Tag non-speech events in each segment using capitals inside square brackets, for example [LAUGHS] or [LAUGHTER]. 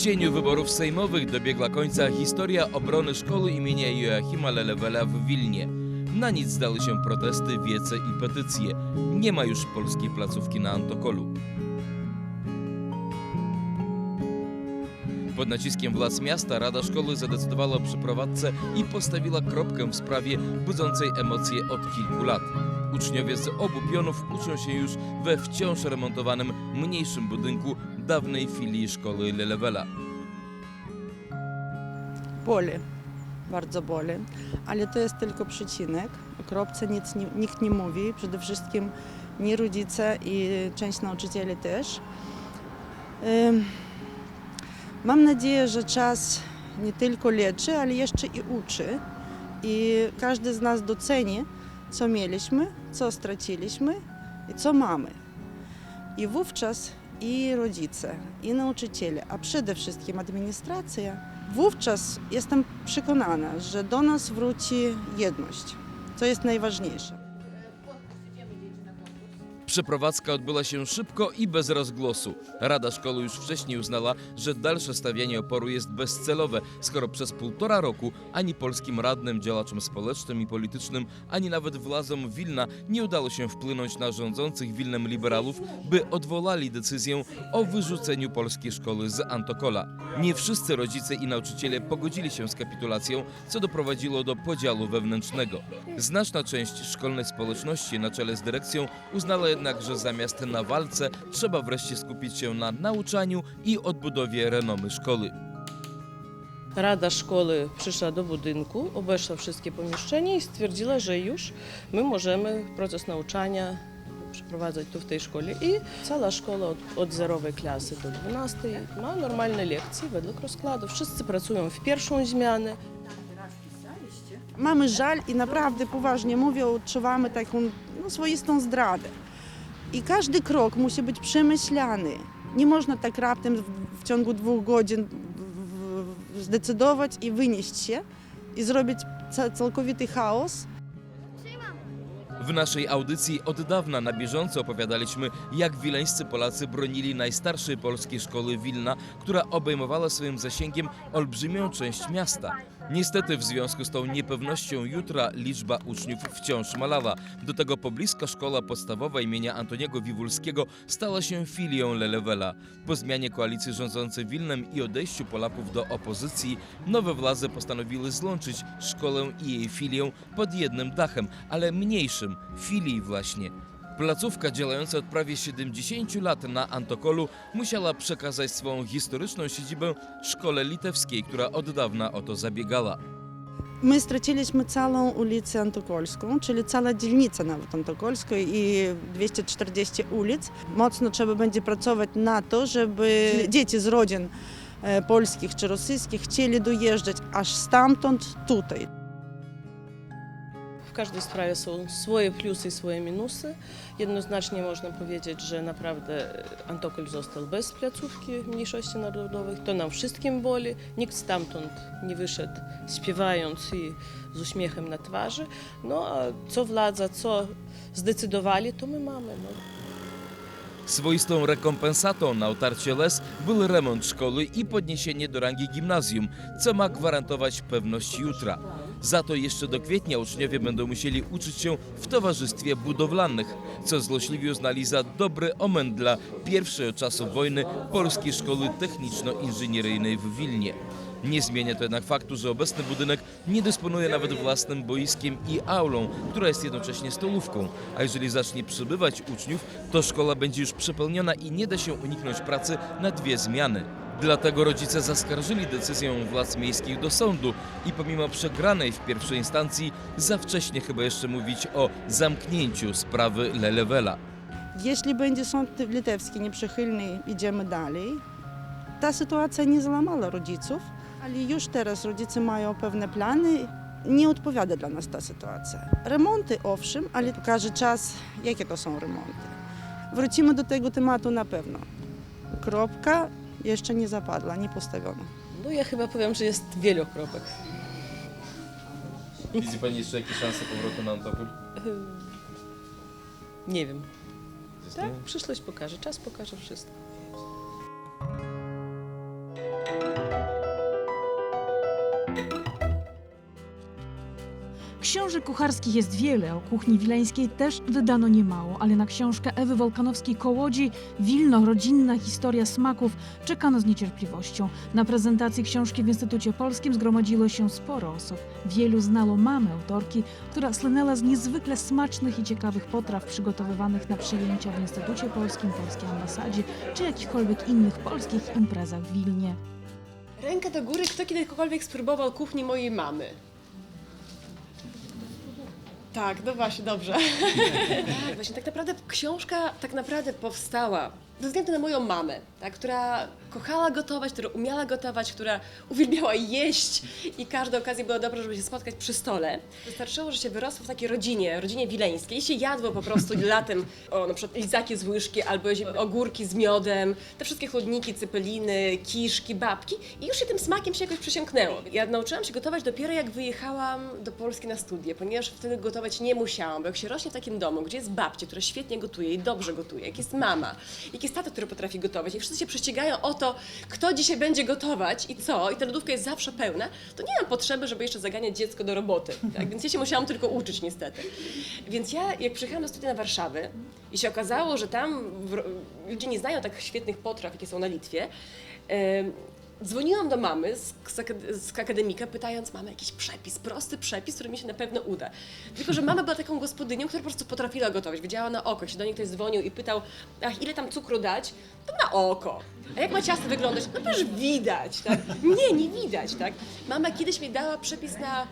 cieniu wyborów sejmowych dobiegła końca historia obrony szkoły imienia Joachima Lelewela w Wilnie. Na nic zdały się protesty, wiece i petycje. Nie ma już polskiej placówki na Antokolu. Pod naciskiem władz miasta Rada Szkoły zadecydowała o przeprowadzce i postawiła kropkę w sprawie budzącej emocje od kilku lat. Uczniowie z obu pionów uczą się już we wciąż remontowanym, mniejszym budynku dawnej filii szkoły Lelewela. Boli, bardzo boli, ale to jest tylko przecinek. O kropce nic nikt nie mówi, przede wszystkim nie rodzice i część nauczycieli też. Mam nadzieję, że czas nie tylko leczy, ale jeszcze i uczy. I każdy z nas doceni, co mieliśmy, co straciliśmy i co mamy. I wówczas i rodzice, i nauczyciele, a przede wszystkim administracja, wówczas jestem przekonana, że do nas wróci jedność, co jest najważniejsze. Przeprowadzka odbyła się szybko i bez rozgłosu. Rada Szkoły już wcześniej uznała, że dalsze stawianie oporu jest bezcelowe, skoro przez półtora roku ani polskim radnym, działaczom społecznym i politycznym, ani nawet władzom Wilna nie udało się wpłynąć na rządzących Wilnem liberałów, by odwołali decyzję o wyrzuceniu polskiej szkoły z Antokola. Nie wszyscy rodzice i nauczyciele pogodzili się z kapitulacją, co doprowadziło do podziału wewnętrznego. Znaczna część szkolnej społeczności na czele z dyrekcją uznała jednak, że zamiast na walce trzeba wreszcie skupić się na nauczaniu i odbudowie renomy szkoły. Rada szkoły przyszła do budynku, obeszła wszystkie pomieszczenia i stwierdziła, że już my możemy proces nauczania przeprowadzać tu w tej szkole. I cała szkoła od, od zerowej klasy do 12 ma normalne lekcje według rozkładu. Wszyscy pracują w pierwszą zmianę. Mamy żal i naprawdę poważnie mówię, odczuwamy taką no, swoistą zdradę. I każdy krok musi być przemyślany. Nie można tak raptem w, w ciągu dwóch godzin zdecydować i wynieść się i zrobić ca- całkowity chaos. W naszej audycji od dawna na bieżąco opowiadaliśmy, jak wileńscy Polacy bronili najstarszej polskiej szkoły Wilna, która obejmowała swoim zasięgiem olbrzymią część miasta. Niestety w związku z tą niepewnością jutra liczba uczniów wciąż malała. Do tego pobliska szkoła podstawowa imienia Antoniego Wiwulskiego stała się filią Lelewela. Po zmianie koalicji rządzącej Wilnem i odejściu Polaków do opozycji, nowe władze postanowiły złączyć szkołę i jej filię pod jednym dachem, ale mniejszym, filii właśnie. Placówka działająca od prawie 70 lat na Antokolu musiała przekazać swą historyczną siedzibę szkole litewskiej, która od dawna o to zabiegała. My straciliśmy całą ulicę Antokolską, czyli cała dzielnica nawet Antokolska i 240 ulic. Mocno trzeba będzie pracować na to, żeby dzieci z rodzin e, polskich czy rosyjskich chcieli dojeżdżać aż stamtąd tutaj. Każdej sprawie są swoje plusy i swoje minusy. Jednoznacznie można powiedzieć, że naprawdę Antokol został bez placówki mniejszości narodowych. To nam wszystkim boli. Nikt stamtąd nie wyszedł śpiewając i z uśmiechem na twarzy. No a co władza, co zdecydowali, to my mamy. No. Swoistą rekompensatą na otarcie les był remont szkoły i podniesienie do rangi gimnazjum, co ma gwarantować pewność jutra. Za to jeszcze do kwietnia uczniowie będą musieli uczyć się w towarzystwie budowlanych, co złośliwi uznali za dobry omen dla pierwszej od czasów wojny polskiej szkoły techniczno-inżynieryjnej w Wilnie. Nie zmienia to jednak faktu, że obecny budynek nie dysponuje nawet własnym boiskiem i aulą, która jest jednocześnie stołówką. A jeżeli zacznie przybywać uczniów, to szkoła będzie już przepełniona i nie da się uniknąć pracy na dwie zmiany. Dlatego rodzice zaskarżyli decyzję władz miejskich do sądu i pomimo przegranej w pierwszej instancji za wcześnie chyba jeszcze mówić o zamknięciu sprawy Lelewela. Jeśli będzie sąd litewski nieprzychylny, idziemy dalej. Ta sytuacja nie załamała rodziców, ale już teraz rodzice mają pewne plany. Nie odpowiada dla nas ta sytuacja. Remonty owszem, ale pokaże czas, jakie to są remonty. Wrócimy do tego tematu na pewno. Kropka jeszcze nie zapadła, nie postawiona. no ja chyba powiem, że jest wielokropek. Widzi Pani jeszcze jakieś szanse powrotu na Antokol? Nie wiem. Tak, przyszłość pokaże, czas pokaże wszystko. Książek kucharskich jest wiele, o kuchni wileńskiej też wydano niemało, ale na książkę Ewy Wolkanowskiej Kołodzi Wilno, rodzinna historia smaków czekano z niecierpliwością. Na prezentacji książki w Instytucie Polskim zgromadziło się sporo osób. Wielu znało mamę autorki, która słynęła z niezwykle smacznych i ciekawych potraw przygotowywanych na przyjęcia w Instytucie Polskim, Polskiej Ambasadzie czy jakichkolwiek innych polskich imprezach w Wilnie. Ręka do góry, kto kiedykolwiek spróbował kuchni mojej mamy? Tak, no właśnie, dobrze. tak, właśnie tak naprawdę książka tak naprawdę powstała ze względu na moją mamę, tak, która kochała gotować, która umiała gotować, która uwielbiała jeść i każda okazja była dobra, żeby się spotkać przy stole. Wystarczyło, że się wyrosło w takiej rodzinie, rodzinie wileńskiej i się jadło po prostu [LAUGHS] latem, o, na przykład lizaki z łyżki albo ogórki z miodem, te wszystkie chłodniki, cypeliny, kiszki, babki i już się tym smakiem się jakoś przesiąknęło. Ja nauczyłam się gotować dopiero jak wyjechałam do Polski na studia, ponieważ wtedy gotować nie musiałam, bo jak się rośnie w takim domu, gdzie jest babcia, która świetnie gotuje i dobrze gotuje, jak jest mama, jak jest tata, który potrafi gotować i wszyscy się prześcigają o to, kto dzisiaj będzie gotować i co, i ta lodówka jest zawsze pełna, to nie mam potrzeby, żeby jeszcze zaganiać dziecko do roboty, tak? więc ja się musiałam tylko uczyć niestety. Więc ja, jak przyjechałam na studia na Warszawę i się okazało, że tam w, ludzie nie znają tak świetnych potraw, jakie są na Litwie, Dzwoniłam do mamy z, z, akad- z akademika, pytając mamy jakiś przepis, prosty przepis, który mi się na pewno uda. Tylko, że mama była taką gospodynią, która po prostu potrafiła gotować. Wiedziała na oko. Jeśli do niej ktoś dzwonił i pytał, ach, ile tam cukru dać, to na oko. A jak ma ciasto wyglądać? No przecież widać, tak? Nie, nie widać, tak? Mama kiedyś mi dała przepis na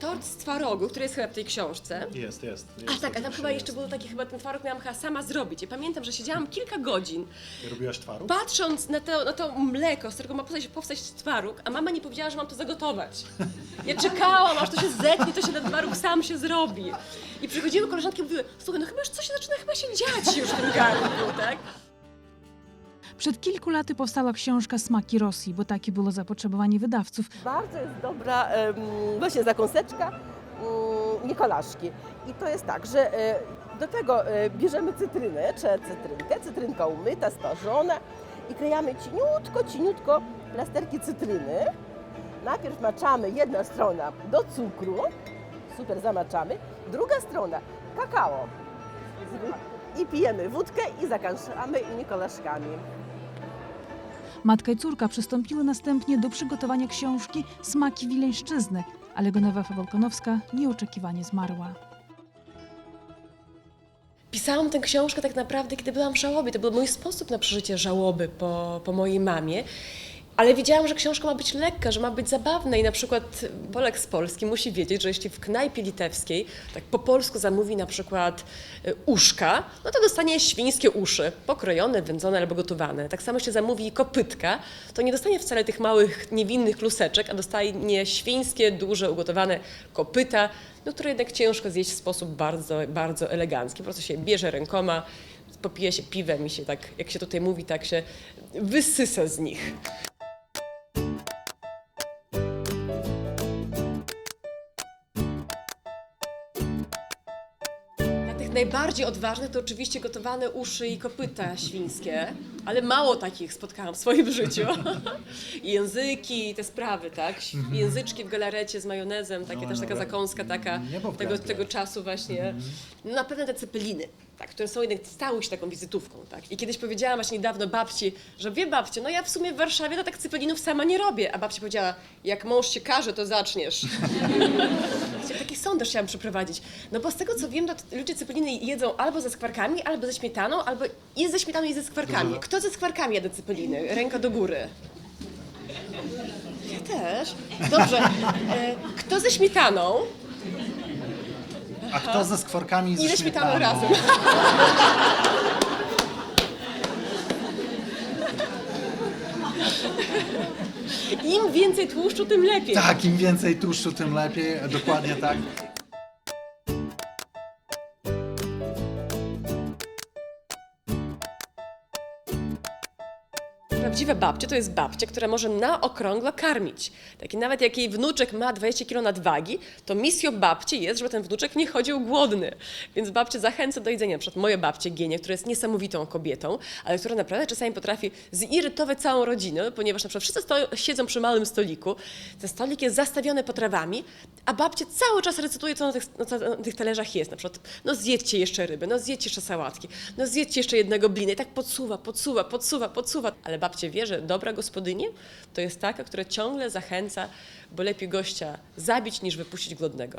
tort z twarogu, który jest chyba w tej książce. Jest, jest. A jest tak, a tam chyba jeszcze jest. był taki, chyba ten twaróg miałam chyba sama zrobić. Ja pamiętam, że siedziałam kilka godzin Robiłaś twaróg? patrząc na to, na to mleko, z którego ma powstać, powstać twaróg, a mama nie powiedziała, że mam to zagotować. Ja czekałam, aż to się zetnie, to się ten twaróg sam się zrobi. I przychodziły koleżanki i mówiły, słuchaj, no chyba już coś zaczyna chyba się dziać już w tym garnku, tak? Przed kilku laty powstała książka Smaki Rosji, bo takie było zapotrzebowanie wydawców. Bardzo jest dobra em, właśnie zakąseczka mm, Nikolaszki. I to jest tak, że e, do tego e, bierzemy cytrynę, czy cytrynkę, cytrynka umyta, sparzona i klejamy cieniutko, cieniutko plasterki cytryny. Najpierw maczamy jedna strona do cukru, super zamaczamy, druga strona kakao. I pijemy wódkę i zakańczamy Nikolaszkami. Matka i córka przystąpiły następnie do przygotowania książki Smaki Wileńszczyzny, ale Genewa Wolkonowska nieoczekiwanie zmarła. Pisałam tę książkę tak naprawdę, kiedy byłam w żałobie. To był mój sposób na przeżycie żałoby po, po mojej mamie. Ale wiedziałam, że książka ma być lekka, że ma być zabawna i na przykład Polek z Polski musi wiedzieć, że jeśli w knajpie litewskiej tak po polsku zamówi na przykład y, uszka, no to dostanie świńskie uszy, pokrojone, wędzone albo gotowane. Tak samo jeśli zamówi kopytka, to nie dostanie wcale tych małych, niewinnych luseczek, a dostanie świńskie, duże, ugotowane kopyta, no które jednak ciężko zjeść w sposób bardzo, bardzo elegancki. Po prostu się bierze rękoma, popije się piwem i się tak, jak się tutaj mówi, tak się wysysa z nich. Najbardziej odważnych to oczywiście gotowane uszy i kopyta świńskie, ale mało takich spotkałam w swoim życiu. Języki i te sprawy, tak? Języczki w galarecie z majonezem, takie No, też taka no, zakąska taka niebo w tego, gardle. tego czasu właśnie. No na pewno te cepeliny, tak, które są jednak stały się taką wizytówką, tak. I kiedyś powiedziałam właśnie niedawno babci, że wie babcie, no ja w sumie w Warszawie to tak cepelinów sama nie robię. A babcia powiedziała, jak mąż cię każe, to zaczniesz. [LAUGHS] [LAUGHS] Sondaż chciałam przeprowadzić. No bo z tego co wiem, to ludzie cepeliny jedzą albo ze skwarkami, albo ze śmietaną, albo i ze śmietaną i ze skwarkami. Kto ze skwarkami jada cepeliny? Ręka do góry. Ja też. Dobrze. E, kto ze śmietaną? A kto ze skwarkami i ze śmietaną? razem. [LAUGHS] Im więcej tłuszczu, tym lepiej. Tak, im więcej tłuszczu, tym lepiej. Dokładnie tak. Prawdziwe babcia to jest babcia, która może na okrągło karmić. Taki nawet jak jej wnuczek ma 20 kg nadwagi, to misją babci jest, żeby ten wnuczek nie chodził głodny. Więc babcia zachęca do jedzenia. Na przykład moja babcia Gienia, która jest niesamowitą kobietą, ale która naprawdę czasami potrafi zirytować całą rodzinę, ponieważ na przykład wszyscy siedzą przy małym stoliku, ten stolik jest zastawiony potrawami, a babcia cały czas recytuje, co na tych, co na tych talerzach jest. Na przykład, no zjedźcie jeszcze ryby, no zjedźcie jeszcze sałatki, no zjedźcie jeszcze jednego blina i tak podsuwa, podsuwa, podsuwa, podsuwa. Ale babcia wie, że dobra gospodyni to jest taka, która ciągle zachęca, bo lepiej gościa zabić niż wypuścić głodnego.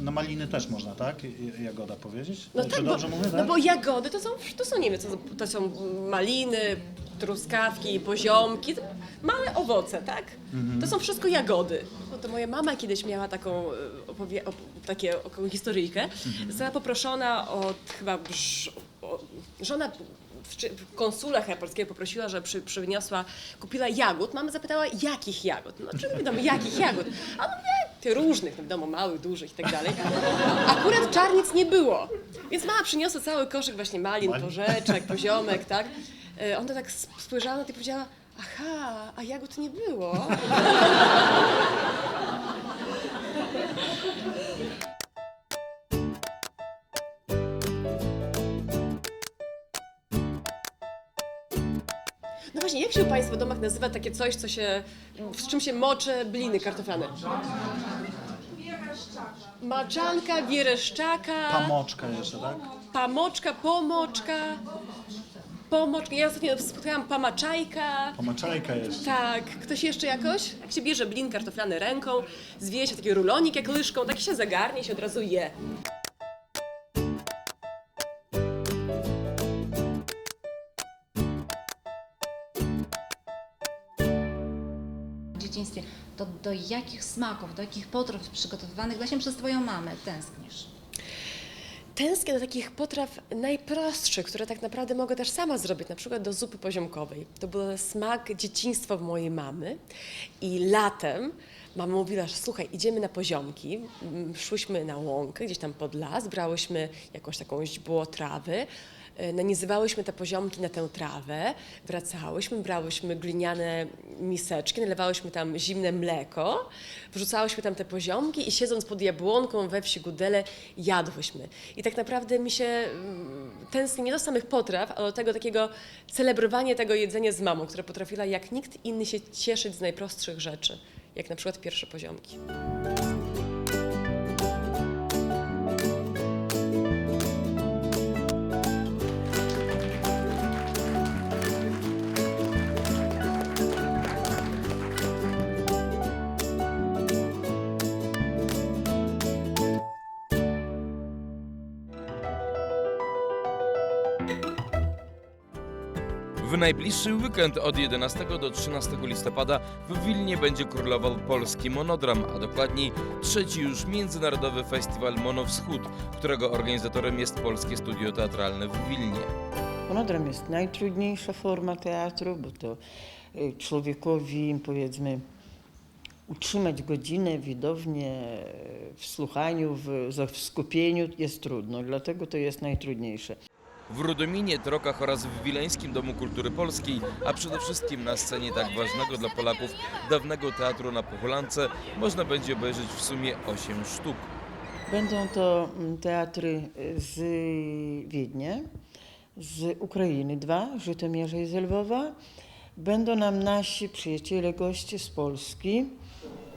Na, maliny też można, tak? Jagoda powiedzieć? No Czy tak, bo, dobrze mówię, no tak? bo jagody to są, to są, nie wiem, to, są- to są maliny, truskawki, poziomki, małe owoce, tak? To są wszystko jagody. No to moja mama kiedyś miała taką, e, opowie, op, takie, taką historyjkę. Została poproszona od chyba brz, o, żona w, czy- w konsula polskiego poprosiła, że przy, przyniosła, kupiła jagód. Mama zapytała, jakich jagód? No, czy wiadomo, jakich jagód? A on mówi, tych różnych, no wiadomo, małych, dużych i tak dalej. Akurat czarnic nie było. Więc mama przyniosła cały koszyk właśnie malin, Malin. porzeczek, poziomek, tak? E, Ona tak sp- spojrzała na to i powiedziała, aha, a jagód nie było. No właśnie, jak się u Państwa w domach nazywa takie coś, co się, z czym się mocze bliny kartoflane? Maczanka, wiereszczaka, Pamoczka jeszcze, tak? pamoczka, pomoczka, pomoczka. Ja ostatnio spotkałam pamaczajka. Pomaczajka jeszcze. Tak, ktoś jeszcze jakoś? Jak się bierze blin kartoflany ręką, zwieje się taki rulonik jak łyżką, tak się zagarnie i się od razu je. w dzieciństwie, to do jakich smaków, do jakich potraw przygotowywanych właśnie przez Twoją mamę tęsknisz? Tęsknię do takich potraw najprostszych, które tak naprawdę mogę też sama zrobić, na przykład do zupy poziomkowej. To był smak dzieciństwa mojej mamy i latem mama mówiła, że słuchaj, idziemy na poziomki, szłyśmy na łąkę, gdzieś tam pod las, brałyśmy jakąś taką źdźbło trawy, nanizywałyśmy te poziomki na tę trawę, wracałyśmy, brałyśmy gliniane miseczki, nalewałyśmy tam zimne mleko, wrzucałyśmy tam te poziomki i siedząc pod jabłonką we wsi Gudele jadłyśmy. I tak naprawdę mi się mm, tęskni nie do samych potraw, ale do tego takiego celebrowania tego jedzenia z mamą, która potrafiła jak nikt inny się cieszyć z najprostszych rzeczy, jak na przykład pierwsze poziomki. W najbliższy weekend od 11 do 13 listopada w Wilnie będzie królował polski monodram, a dokładniej trzeci już Międzynarodowy Festiwal Monowschód, którego organizatorem jest Polskie Studio Teatralne w Wilnie. Monodram jest najtrudniejsza forma teatru, bo to y, człowiekowi, powiedzmy, utrzymać godzinę widownię w słuchaniu, w, za- w skupieniu jest trudno, dlatego to jest najtrudniejsze. W Rudominie, Trokach oraz w Wileńskim Domu Kultury Polskiej, a przede wszystkim na scenie tak ważnego dla Polaków dawnego teatru na Pochulance można będzie obejrzeć w sumie 8 sztuk. Będą to mm, teatry z Wiednia, z Ukrainy dwa, Żytomierza i z Lwowa. Będą nam nasi przyjaciele, goście z Polski.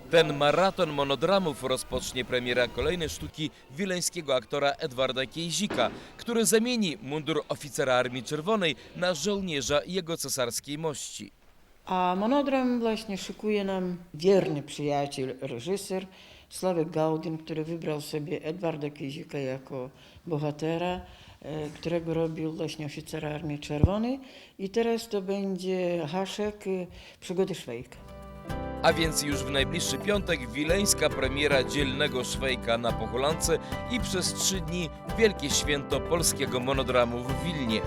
Ten maraton monodramów rozpocznie premiera kolejnej sztuki wileńskiego aktora Edwarda Kiejzika, który zamieni mundur oficera Armii Czerwonej na żołnierza jego cesarskiej mości. A monodram właśnie szykuje nam wierny przyjaciel, reżyser Sławek Gaudin, który wybrał sobie Edwarda Kizika jako bohatera, e, którego robił właśnie oficera Armii Czerwonej. I teraz to będzie haszek e, Przygody Szwejka. A więc już w najbliższy piątek wileńska premiera dzielnego Szwejka na Pochulance i przez trzy dni wielkie święto polskiego monodramu w Wilnie.